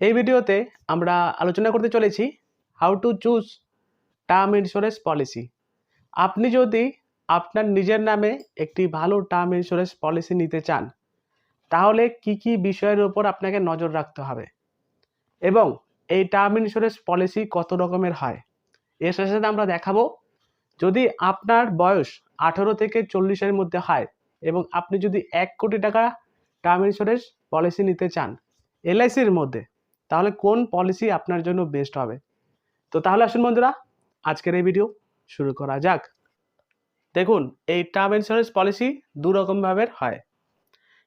এই ভিডিওতে আমরা আলোচনা করতে চলেছি how to choose term insurance policy আপনি যদি আপনার নিজের নামে একটি ভালো টার্ম ইন্স্যুরেন্স পলিসি নিতে চান, তাহলে কি কি বিষয়ের উপর আপনাকে নজর রাখতে হবে? এবং এই টার্ম ইন্স্যুরেন্স পলিসি কত রকমের হয়? এর সাথে সাথে আমরা দেখাবো, যদি আপনার বয়স আঠেরো থেকে চল্লিশের মধ্যে হয় এবং আপনি যদি এক কোটি টাকা টার্ম ইন্স্যুরেন্স পলিসি নিতে চান, এলআইসির মধ্যে তাহলে কোন পলিসি আপনার জন্য বেস্ট হবে? তো তাহলে আসুন বন্ধুরা, আজকের এই ভিডিও শুরু করা যাক। দেখুন, এই টার্ম ইন্স্যুরেন্স পলিসি দু রকমভাবে হয়।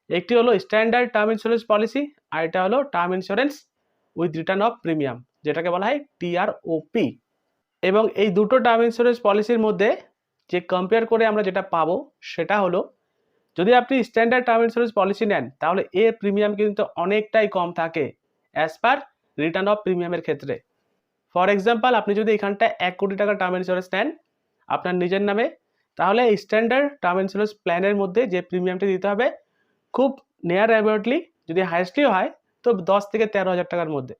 একটি হলো স্ট্যান্ডার্ড টার্ম ইন্স্যুরেন্স পলিসি আর এটা হলো term insurance with return of premium যেটাকে বলা হয় টিআরওপি এবং এই দুটো টার্ম ইন্স্যুরেন্স পলিসির মধ্যে যে কম্পেয়ার করে আমরা যেটা পাবো, সেটা হলো, যদি আপনি স্ট্যান্ডার্ড টার্ম ইন্স্যুরেন্স পলিসি নেন, তাহলে এর প্রিমিয়াম কিন্তু অনেকটাই কম থাকে। অ্যাজ পার রিটার্ন অফ প্রিমিয়ামের ক্ষেত্রে। ফর এক্সাম্পল আপনি যদি এখানটায় এক কোটি টাকা টার্ম ইন্স্যুরেন্স নেন, আপনার নিজের নামে, তাহলে স্ট্যান্ডার্ড টার্ম ইন্স্যুরেন্স প্ল্যানের মধ্যে যে প্রিমিয়ামটি দিতে হবে, খুব নিয়ার অ্যাবাউটলি যদি হায়েস্টলিও হয়, তো দশ থেকে তেরো হাজার টাকার মধ্যে।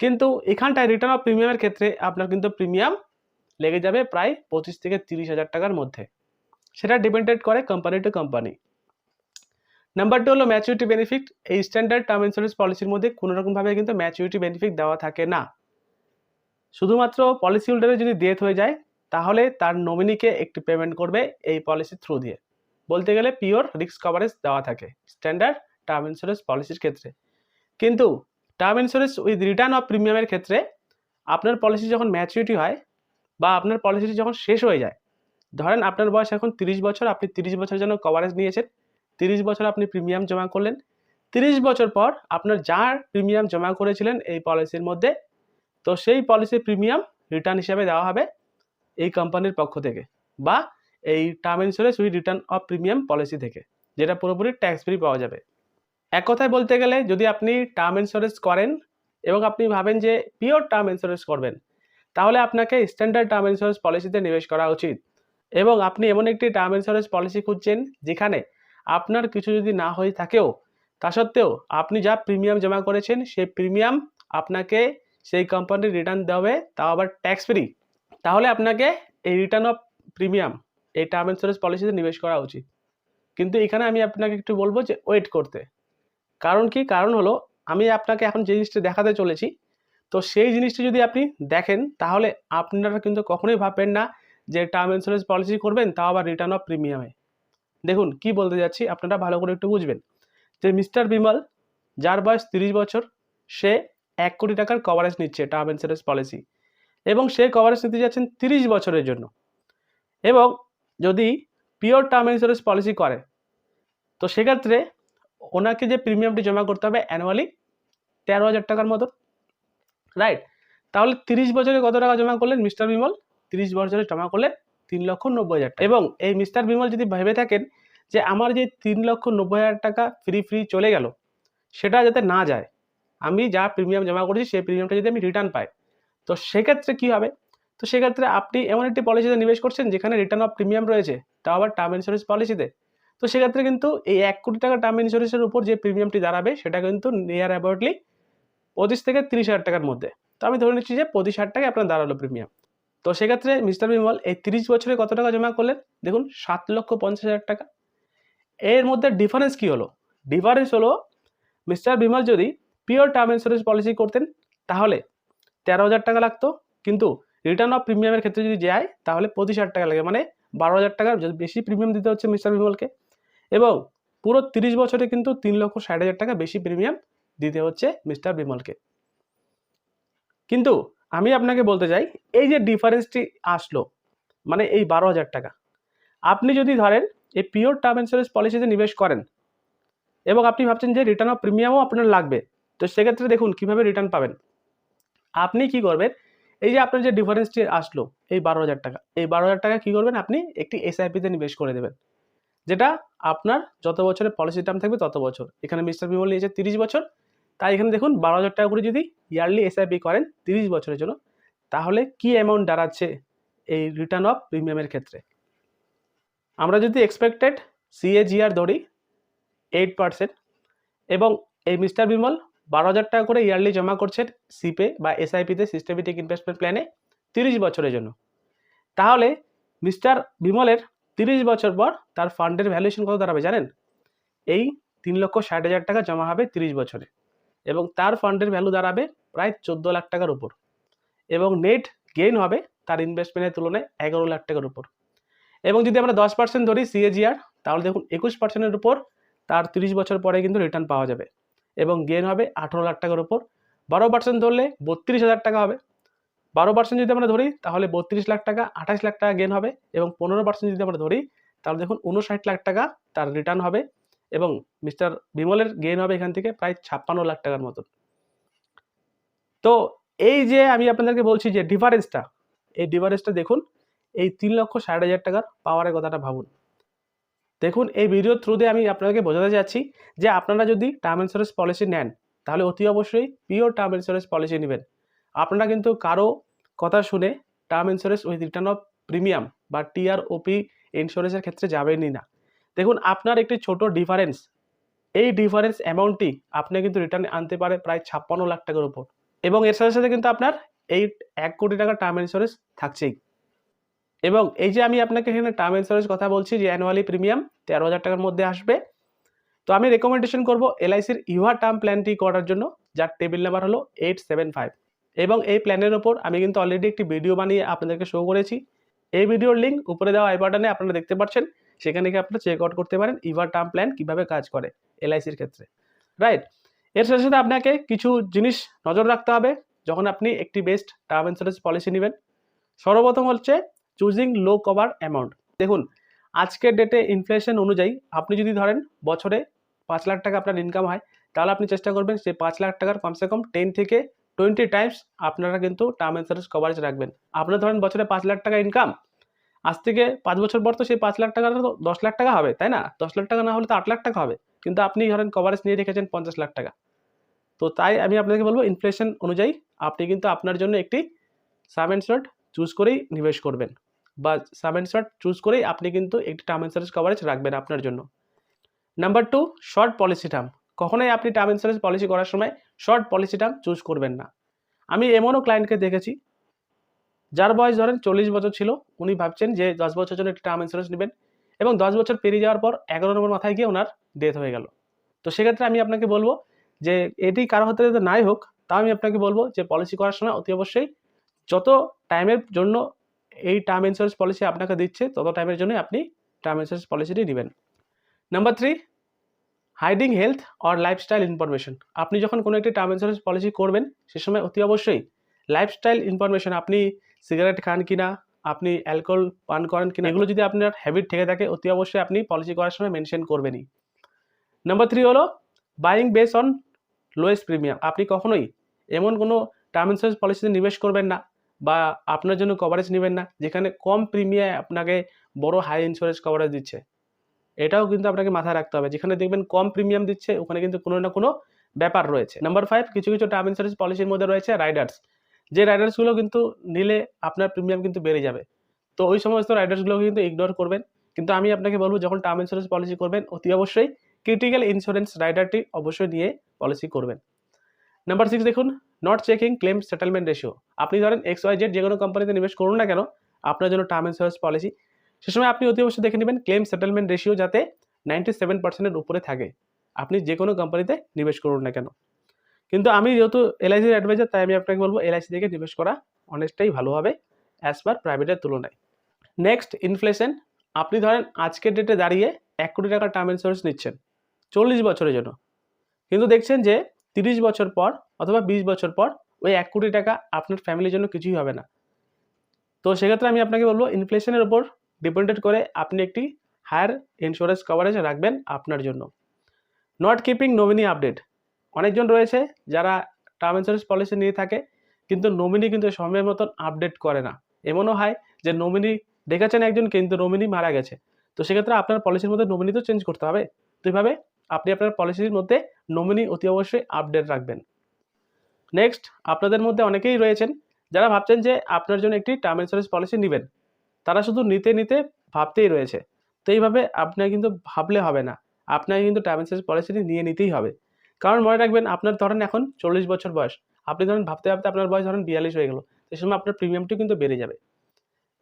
কিন্তু এখানটায় রিটার্ন অফ প্রিমিয়ামের ক্ষেত্রে আপনার কিন্তু প্রিমিয়াম লেগে যাবে প্রায় পঁচিশ থেকে তিরিশ হাজার টাকার মধ্যে। সেটা ডিপেন্ডেড করে company to company number two হলো ম্যাচুরিটি বেনিফিট এই স্ট্যান্ডার্ড টার্ম ইন্স্যুরেন্স পলিসির মধ্যে কোনো রকমভাবে কিন্তু ম্যাচুরিটি বেনিফিট দেওয়া থাকে না। শুধুমাত্র পলিসি হোল্ডারে যদি ডেথ হয়ে যায়, তাহলে তার নমিনিকে একটি পেমেন্ট করবে এই পলিসির থ্রু দিয়ে। বলতে গেলে পিওর রিস্ক কভারেজ দেওয়া থাকে স্ট্যান্ডার্ড টার্ম ইন্স্যুরেন্স পলিসির ক্ষেত্রে। কিন্তু term insurance with return of প্রিমিয়ামের ক্ষেত্রে আপনার পলিসি যখন ম্যাচুরিটি হয় বা আপনার পলিসিটি যখন শেষ হয়ে যায়, ধরেন আপনার বয়স এখন তিরিশ বছর, আপনি তিরিশ বছর জন্য কভারেজ নিয়েছেন তিরিশ বছর আপনি প্রিমিয়াম জমা করলেন। তিরিশ বছর পর আপনার যার প্রিমিয়াম জমা করেছিলেন এই পলিসির মধ্যে, তো সেই পলিসির প্রিমিয়াম রিটার্ন হিসাবে দেওয়া হবে এই কোম্পানির পক্ষ থেকে বা এই term insurance with return of premium policy থেকে, যেটা পুরোপুরি ট্যাক্স ফ্রি পাওয়া যাবে। এক কথায় বলতে গেলে যদি আপনি টার্ম ইন্স্যুরেন্স করেন এবং আপনি ভাবেন যে পিওর টার্ম ইন্স্যুরেন্স করবেন, তাহলে আপনাকে স্ট্যান্ডার্ড টার্ম ইন্স্যুরেন্স পলিসিতে নিবেশ করা উচিত। এবং আপনি এমন একটি টার্ম ইন্স্যুরেন্স পলিসি খুঁজছেন যেখানে আপনার কিছু যদি না হয়ে থাকেও, তা সত্ত্বেও আপনি যা প্রিমিয়াম জমা করেছেন, সেই প্রিমিয়াম আপনাকে সেই কোম্পানির রিটার্ন দেবে তাও আবার ট্যাক্স ফ্রি তাহলে আপনাকে এই রিটার্ন অফ প্রিমিয়াম এই টার্ম ইন্স্যুরেন্স পলিসিতে নিবেশ করা উচিত। কিন্তু এখানে আমি আপনাকে একটু বলব যে ওয়েট করতে। কারণ কি? কারণ হলো, আমি আপনাকে এখন যে জিনিসটা দেখাতে চলেছি, তো সেই জিনিসটা যদি আপনি দেখেন, তাহলে আপনারা কিন্তু কখনোই ভাববেন না যে টার্ম ইন্স্যুরেন্স পলিসি করবেন, তাও আবার রিটার্ন অফ প্রিমিয়ামে দেখুন, কি বলতে যাচ্ছি, আপনারা ভালো করে একটু বুঝবেন। যে মিস্টার বিমল, যার বয়স তিরিশ বছর, সে এক কোটি টাকার কভারেজ নিচ্ছে টার্ম ইন্স্যুরেন্স পলিসি এবং সে কভারেজ নিতে যাচ্ছেন তিরিশ বছরের জন্য। এবং যদি পিওর টার্ম ইন্স্যুরেন্স পলিসি করে, তো সেক্ষেত্রে ওনাকে যে প্রিমিয়ামটি জমা করতে হবে অ্যানুয়ালি তেরো হাজার টাকার মতো রাইট তাহলে তিরিশ বছরে কত টাকা জমা করলেন মিস্টার বিমল? তিরিশ বছরে জমা করলেন তিন লক্ষ নব্বই হাজার টাকা। এবং এই মিস্টার বিমল যদি ভেবে থাকেন যে আমার যে তিন লক্ষ নব্বই হাজার টাকা ফ্রি ফ্রি চলে গেল, সেটা যাতে না যায়, আমি যা প্রিমিয়াম জমা করেছি সেই প্রিমিয়ামটা যদি আমি রিটার্ন পাই, তো সেক্ষেত্রে কী হবে? তো সেক্ষেত্রে আপনি এমন একটি পলিসিতে নিবেশ করছেন যেখানে রিটার্ন অফ প্রিমিয়াম রয়েছে, তাও আবার টার্ম ইন্স্যুরেন্স পলিসিতে তো। সেক্ষেত্রে কিন্তু এই এক কোটি টাকা টার্ম ইন্স্যুরেন্সের উপর যে প্রিমিয়ামটি দাঁড়াবে, সেটা কিন্তু নিয়ার অ্যাবাউটলি পঁচিশ থেকে তিরিশ হাজার টাকার মধ্যে। তো আমি ধরে নিচ্ছি যে পঁচিশ হাজার টাকা আপনার দাঁড়াল প্রিমিয়াম তো সেক্ষেত্রে মিস্টার বিমল, এই তিরিশ বছরে কত টাকা জমা করলেন? দেখুন, সাত লক্ষ পঞ্চাশ হাজার টাকা। এর মধ্যে ডিফারেন্স কী হলো? ডিফারেন্স হলো, মিস্টার বিমল যদি পিওর টার্ম ইন্স্যুরেন্স পলিসি করতেন, তাহলে তেরো হাজার টাকা লাগতো। কিন্তু রিটার্ন অফ প্রিমিয়ামের ক্ষেত্রে যদি যায়, তাহলে পঁচিশ হাজার টাকা লাগে। মানে বারো হাজার টাকা বেশি প্রিমিয়াম দিতে হচ্ছে মিস্টার বিমলকে। এবং পুরো তিরিশ বছরে কিন্তু তিন লক্ষ ষাট হাজার টাকা বেশি প্রিমিয়াম দিতে হচ্ছে মিস্টার বিমলকে। কিন্তু আমি আপনাকে বলতে চাই, এই যে ডিফারেন্সটি আসলো মানে এই বারো হাজার টাকা, আপনি যদি ধরেন এই পিওর টার্ম ইন্স্যুরেন্স পলিসিতে নিবেশ করেন এবং আপনি ভাবছেন যে রিটার্ন অফ প্রিমিয়ামও আপনার লাগবে, তো সেক্ষেত্রে দেখুন কীভাবে রিটার্ন পাবেন। আপনি কি করবেন, এই যে আপনার যে ডিফারেন্সটি আসলো, এই বারো হাজার টাকা, এই বারো হাজার টাকা কী করবেন আপনি? একটি এসআইপিতে নিবেশ করে দেবেন, যেটা আপনার যত বছরের পলিসি টার্ম থাকবে তত বছর। এখানে মিস্টার বিমল নিয়েছে তিরিশ বছর তাই এখানে দেখুন বারো হাজার টাকা করে যদি ইয়ারলি এসআইপি করেন তিরিশ বছরের জন্য, তাহলে কি অ্যামাউন্ট দাঁড়াচ্ছে এই রিটার্ন অফ প্রিমিয়ামের ক্ষেত্রে? আমরা যদি এক্সপেক্টেড সিএজিআর ধরি এইট পার্সেন্ট এবং এই মিস্টার বিমল বারো হাজার টাকা করে ইয়ারলি জমা করছেন সিপে বা এসআইপিতে সিস্টেমেটিক ইনভেস্টমেন্ট প্ল্যানে তিরিশ বছরের জন্য। তাহলে মিস্টার বিমলের তিরিশ বছর পর তার ফান্ডের ভ্যালুয়েশন কত দাঁড়াবে জানেন? এই তিন লক্ষ ষাট হাজার টাকা জমা হবে তিরিশ বছরে। এবং তার ফান্ডের ভ্যালু দাঁড়াবে প্রায় চোদ্দ লাখ টাকার উপর। এবং নেট গেইন হবে তার ইনভেস্টমেন্টের তুলনায় এগারো লাখ টাকার উপর। এবং যদি আমরা দশ পার্সেন্ট ধরি সিএজিআর তাহলে দেখুন একুশ পার্সেন্টের উপর তার তিরিশ বছর পরে কিন্তু রিটার্ন পাওয়া যাবে। এবং গেইন হবে আঠেরো লাখ টাকার উপর। বারো পার্সেন্ট ধরলে বত্রিশ হাজার টাকা হবে। বারো পার্সেন্ট যদি আমরা ধরি, তাহলে বত্রিশ লাখ টাকা, আঠাশ লাখ টাকা গেন হবে। এবং পনেরো পার্সেন্ট যদি আমরা ধরি, তাহলে দেখুন উনষাট লাখ টাকা তার রিটার্ন হবে। এবং মিস্টার বিমলের গেইন হবে এখান থেকে প্রায় ছাপ্পান্ন লাখ টাকার মতন। তো এই যে আমি আপনাদেরকে বলছি যে ডিফারেন্সটা এই ডিফারেন্সটা দেখুন, এই তিন লক্ষ ষাট হাজার টাকার পাওয়ারের কথাটা ভাবুন। দেখুন, এই ভিডিওর থ্রুতে আমি আপনাদেরকে বোঝাতে চাচ্ছি যে আপনারা যদি টার্ম ইন্স্যুরেন্স পলিসি নেন, তাহলে অতি অবশ্যই পিওর টার্ম ইন্স্যুরেন্স পলিসি নেবেন। আপনারা কিন্তু কারও কথা শুনে term insurance with return of premium বা টিআরওপি ইন্স্যুরেন্সের ক্ষেত্রে যাবেনই না। দেখুন, আপনার একটি ছোট ডিফারেন্স এই ডিফারেন্স অ্যামাউন্টটি আপনি কিন্তু রিটার্ন আনতে পারে প্রায় ছাপ্পান্ন লাখ টাকার উপর। এবং এর সাথে সাথে কিন্তু আপনার এই এক কোটি টাকার টার্ম ইন্স্যুরেন্স থাকছেই। এবং এই যে আমি আপনাকে এখানে টার্ম ইন্স্যুরেন্স কথা বলছি যে অ্যানুয়ালি প্রিমিয়াম তেরো হাজার টাকার মধ্যে আসবে। তো আমি রেকমেন্ডেশন করব এলআইসির ইউহা টার্ম প্ল্যানটি করার জন্য, যার টেবিল নাম্বার হলো এইট সেভেন ফাইভ এবং এই প্ল্যানের ওপর আমি কিন্তু অলরেডি একটি ভিডিও বানিয়ে আপনাদেরকে শো করেছি। এই ভিডিওর লিঙ্ক উপরে দেওয়া আই বাটনে আপনারা দেখতে পাচ্ছেন সেখানে গিয়ে আপনারা চেক আউট করতে পারেন ইভার টার্ম প্ল্যান কীভাবে কাজ করে এলআইসির ক্ষেত্রে। রাইট এর সাথে সাথে আপনাকে কিছু জিনিস নজর রাখতে হবে যখন আপনি একটি বেস্ট টার্ম ইন্স্যুরেন্স পলিসি নেবেন। সর্বপ্রথম হচ্ছে চুজিং লো কভার অ্যামাউন্ট দেখুন, আজকের ডেটে ইনফ্লেশন অনুযায়ী আপনি যদি ধরেন বছরে পাঁচ লাখ টাকা আপনার ইনকাম হয়, তাহলে আপনি চেষ্টা করবেন সেই পাঁচ লাখ টাকার কমসে কম টেন থেকে টোয়েন্টি টাইমস আপনারা কিন্তু টার্ম ইন্স্যুরেন্স কভারেজ রাখবেন। আপনার ধরেন বছরে পাঁচ লাখ টাকা ইনকাম আজ থেকে পাঁচ বছর পর তো সেই পাঁচ লাখ টাকা তো দশ লাখ টাকা হবে, তাই না? দশ লাখ টাকা না হলে তো আট লাখ টাকা হবে। কিন্তু আপনি ধরেন কভারেজ নিয়ে রেখেছেন পঞ্চাশ লাখ টাকা। তো তাই আমি আপনাকে বলব ইনফ্লেশন অনুযায়ী আপনি কিন্তু আপনার জন্য একটি সাব ইন্স্যুরেন্ট চুজ করেই নিবেশ করবেন। বা সাব ইন্স্যুরেন্ট চুজ করেই আপনি কিন্তু একটি টার্ম ইন্স্যুরেন্স কভারেজ রাখবেন আপনার জন্য। Number two short policy term কখনোই আপনি টার্ম ইন্স্যুরেন্স পলিসি করার সময় শর্ট পলিসি টার্ম চুজ করবেন না। আমি এমনও ক্লায়েন্টকে দেখেছি যার বয়স ধরেন চল্লিশ বছর ছিল, উনি ভাবছেন যে দশ বছর জন্য একটি টার্ম ইন্স্যুরেন্স নেবেন এবং দশ বছর পেরিয়ে যাওয়ার পর এগারো নম্বর মাথায় গিয়ে ওনার ডেথ হয়ে গেল। তো সেক্ষেত্রে আমি আপনাকে বলব যে এটি কারও হতে যদি নাই হোক, তাও আমি আপনাকে বলব যে পলিসি করার সময় অতি অবশ্যই যত টাইমের জন্য এই টার্ম ইন্স্যুরেন্স পলিসি আপনাকে দিচ্ছে, তত টাইমের জন্য আপনি টার্ম ইন্স্যুরেন্স পলিসিটি নেবেন। Number three hiding health or lifestyle information আপনি যখন কোনো একটি টার্ম ইন্স্যুরেন্স পলিসি করবেন, সে সময় অতি অবশ্যই লাইফস্টাইল ইনফরমেশন আপনি সিগারেট খান কিনা, আপনি অ্যালকোহল পান করেন কিনা, এগুলো যদি আপনার হ্যাবিট থেকে থাকে, অতি অবশ্যই আপনি পলিসি করার সময় মেনশন করবেনই। নাম্বার থ্রি হলো buying base on lowest premium আপনি কখনোই এমন কোনো টার্ম ইন্স্যুরেন্স পলিসিতে নিবেশ করবেন না বা আপনার জন্য কভারেজ নেবেন না, যেখানে কম প্রিমিয়াম আপনাকে বড় হাই ইন্স্যুরেন্স কভারেজ দিচ্ছে। এটাও কিন্তু আপনাকে মাথায় রাখতে হবে। যেখানে দেখবেন কম প্রিমিয়াম দিচ্ছে, ওখানে কিন্তু কোনো না কোনো ব্যাপার রয়েছে। নাম্বার ফাইভ কিছু কিছু টার্ম ইন্স্যুরেন্স পলিসির মধ্যে রয়েছে রাইডার্স যে রাইডার্সগুলো কিন্তু নিলে আপনার প্রিমিয়াম কিন্তু বেড়ে যাবে। তো ওই সমস্ত রাইডার্সগুলোকে কিন্তু ইগনোর করবেন। কিন্তু আমি আপনাকে বলব, যখন টার্ম ইন্স্যুরেন্স পলিসি করবেন, অতি অবশ্যই ক্রিটিক্যাল ইন্স্যুরেন্স রাইডারটি অবশ্যই নিয়ে পলিসি করবেন। নাম্বার সিক্স দেখুন not checking claim settlement ratio আপনি ধরেন এক্স ওয়াই জেড যে কোনো কোম্পানিতে নিবেশ করুন না কেন, আপনার জন্য টার্ম ইন্স্যুরেন্স পলিসি সে সময় আপনি অতি অবশ্যই দেখে নেবেন ক্লেম সেটেলমেন্ট রেশিও যাতে নাইনটি সেভেন পার্সেন্টের উপরে থাকে। আপনি যে কোনো কোম্পানিতে নিবেশ করুন না কেন। কিন্তু আমি যেহেতু এলআইসির অ্যাডভাইজার তাই আমি আপনাকে বলব এলআইসি থেকে নিবেশ করা অনেকটাই ভালো হবে অ্যাজ পার প্রাইভেটের তুলনায়। নেক্সট ইনফ্লেশন আপনি ধরেন আজকের ডেটে দাঁড়িয়ে এক কোটি টাকার টার্ম ইন্স্যুরেন্স নিচ্ছেন, চল্লিশ বছরের জন্য। কিন্তু দেখছেন যে তিরিশ বছর পর অথবা বিশ বছর পর ওই এক কোটি টাকা আপনার ফ্যামিলির জন্য কিছুই হবে না। তো সেক্ষেত্রে আমি আপনাকে বলব ইনফ্লেশনের ওপর ডিপেন্ডেড করে আপনি একটি হায়ার ইন্স্যুরেন্স কভারেজ রাখবেন আপনার জন্য। নট কিপিং নমিনি আপডেট অনেকজন রয়েছে যারা টার্ম ইন্স্যুরেন্স পলিসি নিয়ে থাকে, কিন্তু নমিনি কিন্তু সময়ের মতন আপডেট করে না। এমনও হয় যে নমিনি ডেকেছেন একজন, কিন্তু নমিনি মারা গেছে। তো সেক্ষেত্রে আপনার পলিসির মধ্যে নমিনি তো চেঞ্জ করতে হবে। তো এইভাবে আপনি আপনার পলিসির মধ্যে নমিনি অতি অবশ্যই আপডেট রাখবেন। নেক্সট আপনাদের মধ্যে অনেকেই রয়েছেন যারা ভাবছেন যে আপনার জন্য একটি টার্ম ইন্স্যুরেন্স পলিসি নেবেন। তারা শুধু নিতে নিতে ভাবতেই রয়েছে। তো এইভাবে আপনার কিন্তু ভাবলে হবে না। আপনাকে কিন্তু টার্ম ইন্স্যুরেন্স পলিসিটি নিয়ে নিতেই হবে। কারণ মনে রাখবেন, আপনার ধরেন এখন চল্লিশ বছর বয়স। আপনি ধরেন ভাবতে ভাবতে আপনার বয়স ধরেন বিয়াল্লিশ হয়ে গেল। সেই সময় আপনার প্রিমিয়ামটিও কিন্তু বেড়ে যাবে।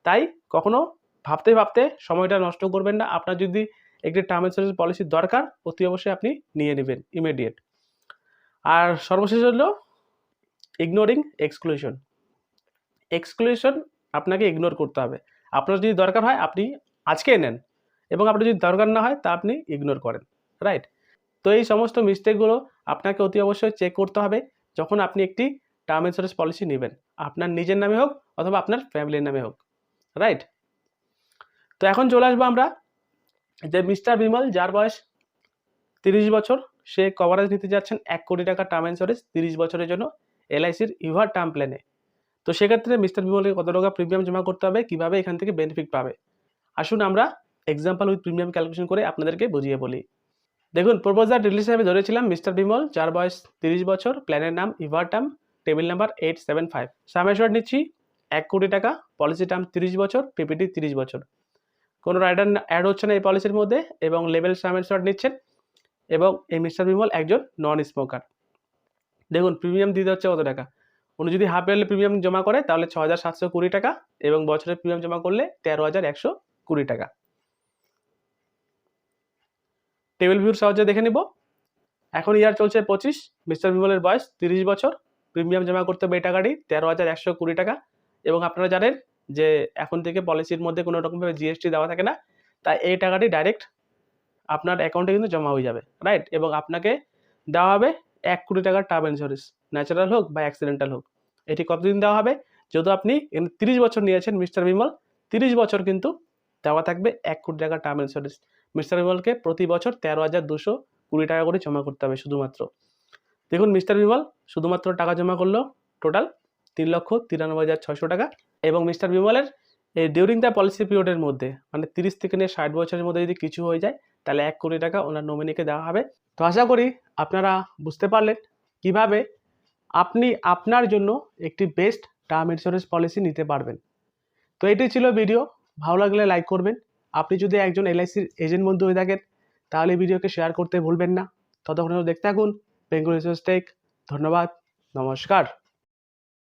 তাই কখনো ভাবতে ভাবতে সময়টা নষ্ট করবেন না। আপনার যদি একটি টার্ম ইন্স্যুরেন্স পলিসির দরকার, অতি অবশ্যই আপনি নিয়ে নেবেন ইমিডিয়েট আর সর্বশেষ হলো ইগনোরিং এক্সক্লুশন এক্সক্লুশন আপনাকে ইগনোর করতে হবে। আপনার যদি দরকার হয়, আপনি আজকে নেন। এবং আপনার যদি দরকার না হয়, তা আপনি ইগনোর করেন। রাইট তো এই সমস্ত মিস্টেকগুলো আপনাকে অতি অবশ্যই চেক করতে হবে যখন আপনি একটি টার্ম ইন্স্যুরেন্স পলিসি নেবেন। আপনার নিজের নামে হোক অথবা আপনার ফ্যামিলির নামে হোক। রাইট তো এখন চলে আসব আমরা যে মিস্টার বিমল, যার বয়স তিরিশ বছর, সে কভারেজ নিতে যাচ্ছেন এক কোটি টাকা টার্ম ইন্স্যুরেন্স তিরিশ বছরের জন্য এলআইসির ইভার টার্ম প্ল্যানে তো সেক্ষেত্রে মিস্টার বিমলকে কত টাকা প্রিমিয়াম জমা করতে হবে, কীভাবে এখান থেকে বেনিফিট পাবে? আসুন আমরা এক্সাম্পল উইথ প্রিমিয়াম ক্যালকুলেশন করে আপনাদেরকে বুঝিয়ে বলি। দেখুন প্রপোজার ডিটেলস হিসেবে ধরেছিলাম মিস্টার বিমল, যার বয়স তিরিশ বছর প্ল্যানের নাম ever term table number eight seven five সামেশ্বর নিচ্ছি, এক কোটি টাকা পলিসি টার্ম তিরিশ বছর পিপিটি তিরিশ বছর। কোনো রাইডার অ্যাড হচ্ছে না এই পলিসির মধ্যে এবং লেভেল সামেশ্বর নিচ্ছেন এবং এই মিস্টার বিমল একজন নন স্মোকার দেখুন প্রিমিয়াম দিতে হচ্ছে কত টাকা? উনি যদি হাফ ইয়ারলি প্রিমিয়াম জমা করে, তাহলে ছ হাজার সাতশো কুড়ি টাকা এবং বছরের প্রিমিয়াম জমা করলে তেরো হাজার একশো কুড়ি টাকা। টেবিল ভিউর সাহায্যে দেখে নিব। এখন ইয়ার চলছে পঁচিশ মিস্টার বিমলের বয়স তিরিশ বছর। প্রিমিয়াম জমা করতে হবে এই টাকাটি, তেরো হাজার একশো কুড়ি টাকা। এবং আপনারা জানেন যে এখন থেকে পলিসির মধ্যে কোনো রকমভাবে জিএসটি দেওয়া থাকে না। তাই এই টাকাটি ডাইরেক্ট আপনার অ্যাকাউন্টে কিন্তু জমা হয়ে যাবে রাইট এবং আপনাকে দেওয়া হবে এক কোটি টাকার টার্ম ইন্স্যুরেন্স ন্যাচারাল হোক বা অ্যাক্সিডেন্টাল হোক। এটি কতদিন দেওয়া হবে? যেহেতু আপনি তিরিশ বছর নিয়েছেন মিস্টার বিমল, তিরিশ বছর কিন্তু দেওয়া থাকবে এক কোটি টাকার টার্ম ইন্স্যুরেন্স মিস্টার বিমলকে প্রতি বছর তেরো হাজার দুশো কুড়ি টাকা করে জমা করতে হবে শুধুমাত্র। দেখুন মিস্টার বিমল, শুধুমাত্র টাকা জমা করল টোটাল তিন লক্ষ তিরানব্বই হাজার ছয়শো টাকা এবং মিস্টার বিমলের এই ডিউরিং দ্য পলিসি পিরিয়ডের মধ্যে মানে তিরিশ থেকে নিয়ে ষাট বছরের মধ্যে যদি কিছু হয়ে যায়, তাহলে এক কোটি টাকা ওনার নমিনিকে দেওয়া হবে। তো আশা করি আপনারা বুঝতে পারলেন কীভাবে আপনি আপনার জন্য একটি বেস্ট টার্ম ইন্স্যুরেন্স পলিসি নিতে পারবেন। তো এটি ছিল ভিডিও ভালো লাগলে লাইক করবেন। আপনি যদি একজন এলআইসির এজেন্ট বন্ধু হয়ে থাকেন, তাহলে ভিডিওকে শেয়ার করতে ভুলবেন না। ততক্ষণ দেখতে থাকুন। বেঙ্গল টেক ধন্যবাদ। নমস্কার।